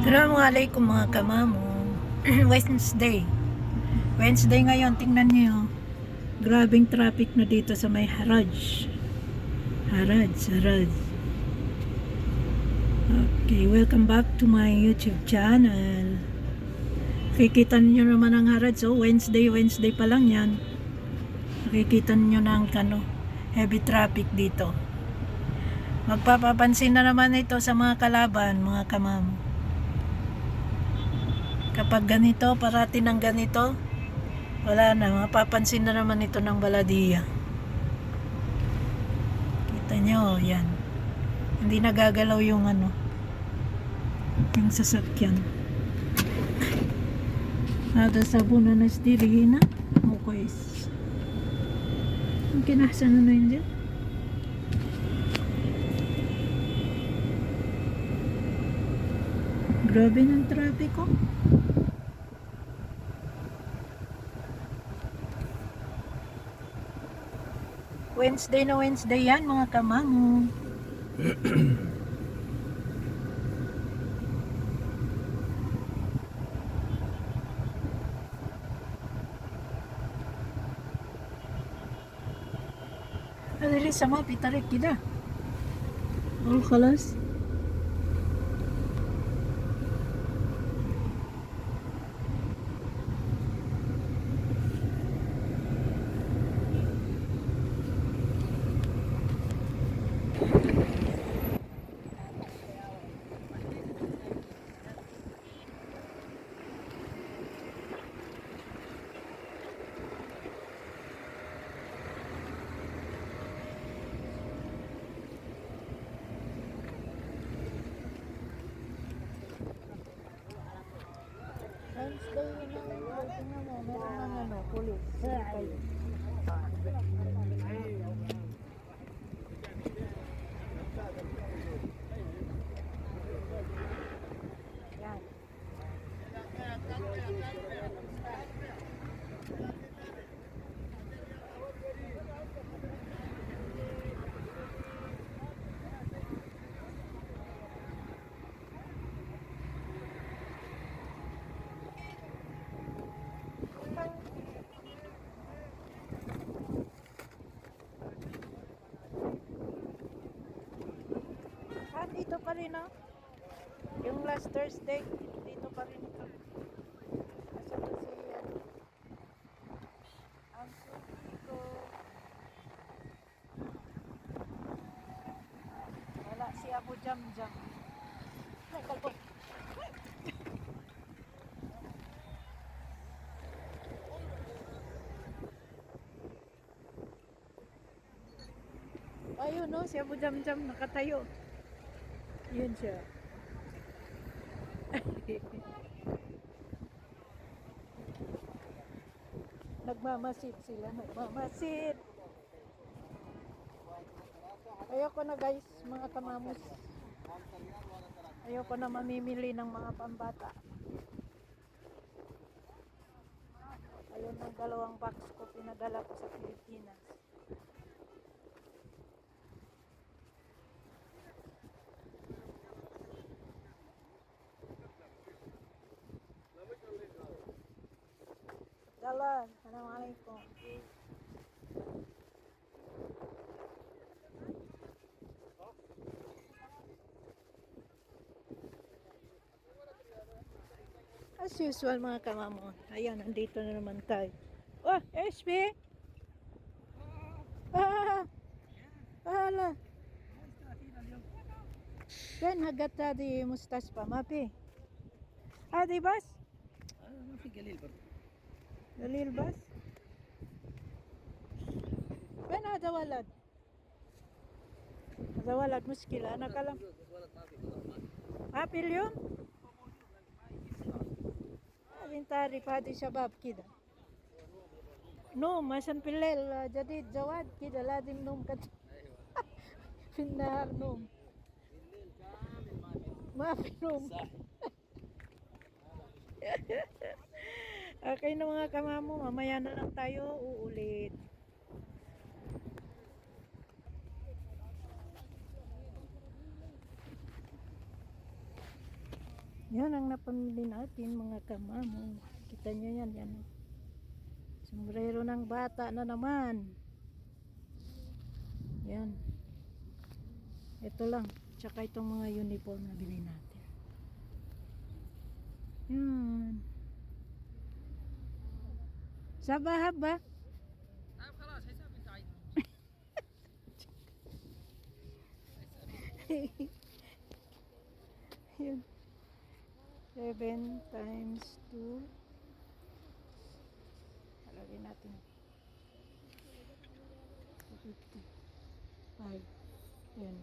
Assalamualaikum mga kamamo. Wednesday. Wednesday ngayon, tingnan niyo. Grabing traffic na dito sa may Haraj. Haraj, Haraj. Okay, welcome back to my YouTube channel. Nakikita niyo naman ang Haraj. So, Wednesday, Wednesday pa lang yan. Nakikita niyo na ang ano, heavy traffic dito. Magpapapansin na naman ito sa mga kalaban, mga kamamo. Kapag ganito, parati ng ganito, wala na, mapapansin na naman ito ng baladiya. Kita nyo, yan. Hindi nagagalaw yung ano, yung sasakyan. Nada sabuna na stiri na. Okay. Ang kinasa na na yun dyan? Grabe ng traffic oh. Wednesday na Wednesday yan mga kamamo. Adili sama pitarik kita. Oh, kalas. Thank you. Pa rin oh. Yung last Thursday, dito pa rin ito. Asa na si ano? Ang suki ko. Wala si Abu Jam Jam. Ay, kalbo. Ayun no, si Abu Jam Jam nakatayo. Yun siya. Nagmamasid sila, nagmamasid. Ayoko na guys, mga kamamos. Ayoko na mamimili ng mga pambata. Ayun ang dalawang box ko pinadala ko sa Pilipinas. insyaallah assalamualaikum As usual mga kamamon. Ayan, nandito na naman tayo. Oh, SB! Ah! Hala! Ben, kan hagat tadi mustas pa, mapi. Eh. Ah, di bas? Ah, mapi galil, bro. دليل بس وين هذا ولد هذا ولد مشكلة أنا كلام ولد ما في ولد ما في ما في اليوم لازم تعرف هذه شباب كده نوم عشان في الليل جديد جواد كده لازم نوم كده في النهار نوم بالليل كامل ما في ما في نوم صح Okay na mga kamamo, mamaya na lang tayo uulit. Yan ang napamili natin mga kamamo. Kita nyo yan, yan. Sombrero ng bata na naman. Yan. Ito lang. Tsaka itong mga uniform na bili natin. Yan. Sabahab ba? طيب خلاص حسابي سعيد Yun. 7 times 2. Alagay natin. 50. 5. Yan.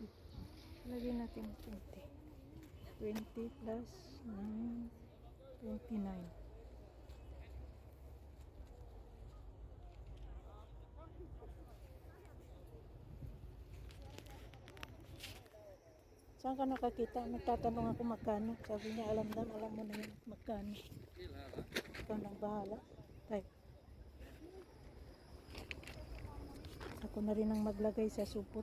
50. Alagay natin 20. 20 plus 9. 29. Saan ka nakakita? Nagtatanong ako magkano. Sabi niya, alam na, alam mo na yun, magkano. Ikaw nang bahala. Tay. Ako na rin ang maglagay sa supot.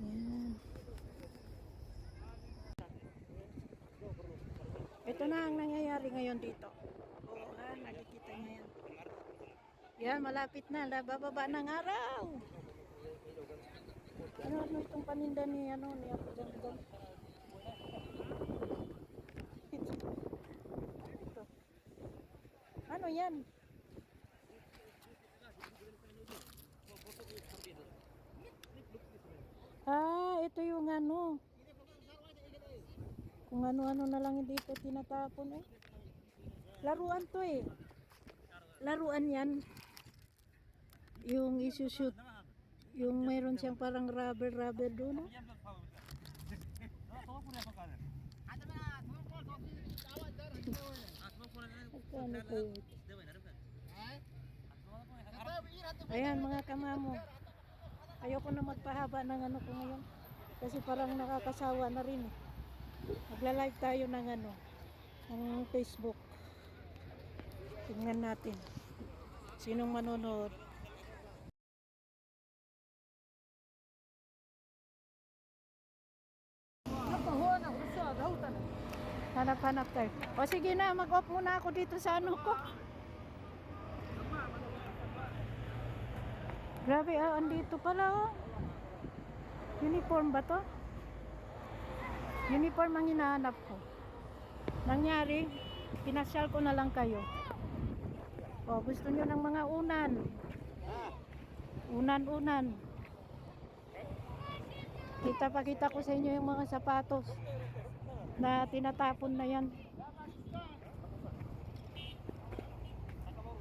Ayan. Ito na ang nangyayari ngayon dito. Oo, ha, nakikita niya yan. Yan, malapit na. Bababa ng araw. Ano, ano itong paninda ni, ano, ni Apo Jandan? Ito. Ano yan? Ah, ito yung ano. Kung ano-ano na lang dito tinatapon eh. Laruan to eh. Laruan yan. Yung isushoot. Yung mayroon siyang parang rubber-rubber doon. yun? Ayan mga kamamo. Ayoko na magpahaba ng ano ko ngayon. Kasi parang nakakasawa na rin eh. Magla-live tayo ng ano, ng Facebook. Tingnan natin. Sinong manonood? Hanap-hanap tayo. O sige na, mag-off muna ako dito sa ano ko. Grabe ah, andito pala oh. Uniform ba to? Uniform ang hinahanap ko. Nangyari, pinasyal ko na lang kayo. O, gusto nyo ng mga unan. Unan-unan. Kita pa kita ko sa inyo yung mga sapatos na tinatapon na yan.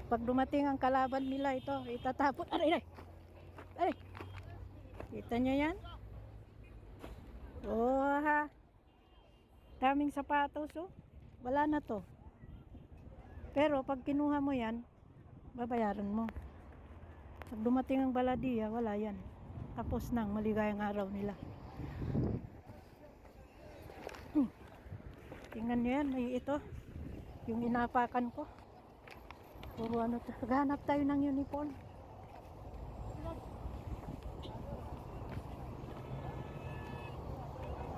Pag dumating ang kalaban nila ito, itatapon. Aray, aray! Aray! Kita nyo yan? Oh, ha. Daming sapatos, oh. Wala na to. Pero pag kinuha mo yan, babayaran mo. Pag dumating ang baladiya, wala yan. Tapos nang maligayang araw nila. Tingnan nyo yan, may ito. Yung inapakan ko. Puro ano to. Maghanap tayo ng uniform.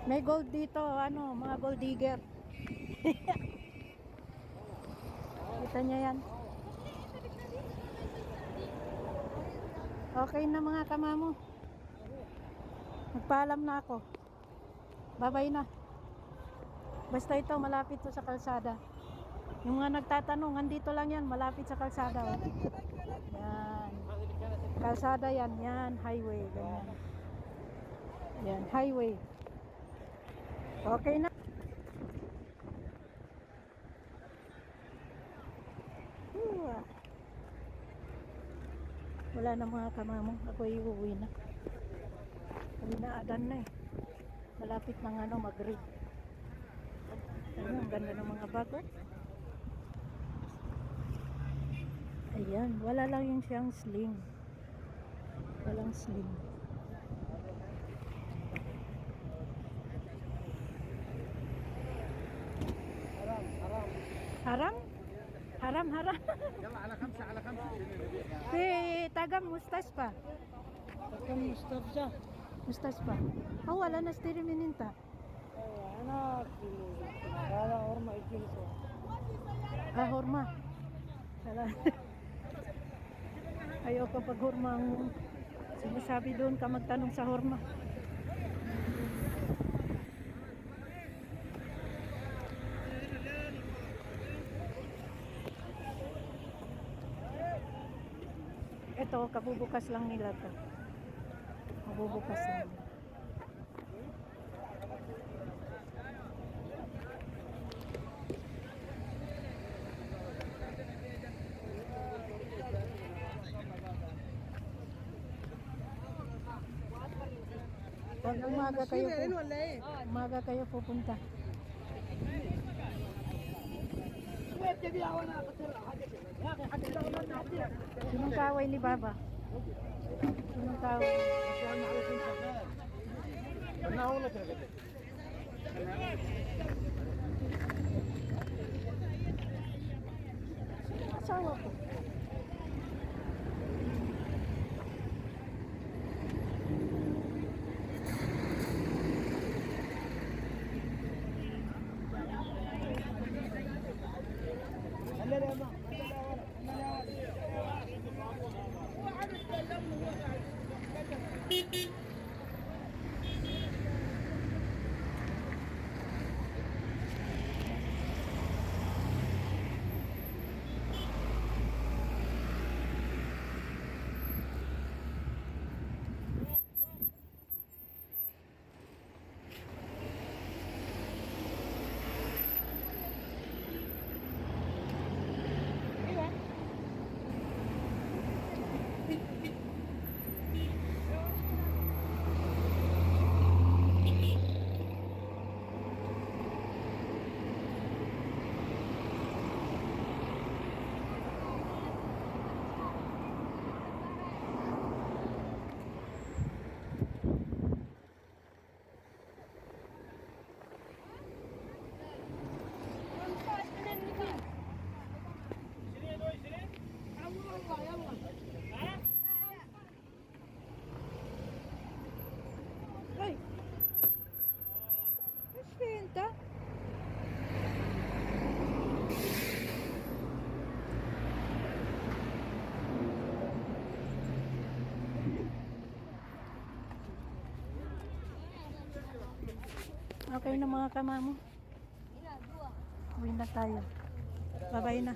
May gold dito, ano, mga gold digger. Kita niya yan. Okay na mga kamamo. Magpaalam na ako. Babay na. Basta ito, malapit to sa kalsada. Yung mga nagtatanong, andito lang yan, malapit sa kalsada. Oh. Yan. Kalsada yan, yan, highway. Ganyan. Yan, highway. Okay na. Wala na mga kamamo. Ako iuwi na. Uwi na adan na eh. Malapit ng ano mag-read ganda ng mga bago. Ayan, wala lang yung siyang sling. Walang sling. Haram, haram. Haram? Haram, haram. Yala, ala kamsa, ala kamsa. Si tagang mustache pa. Tagang mustache siya. Mustache pa. Oh, wala na sterimininta so. Ah, horma. Pa pag horma ang sinasabi doon ka magtanong sa horma. Ito, kabubukas lang nila to. Kabubukas lang. Pag umaga kayo po, umaga kayo pupunta. Sinong kaway ni Baba? Sinong kaway? Asawa ko. Okay na mga kamamo. Uwi na tayo. Bye-bye na.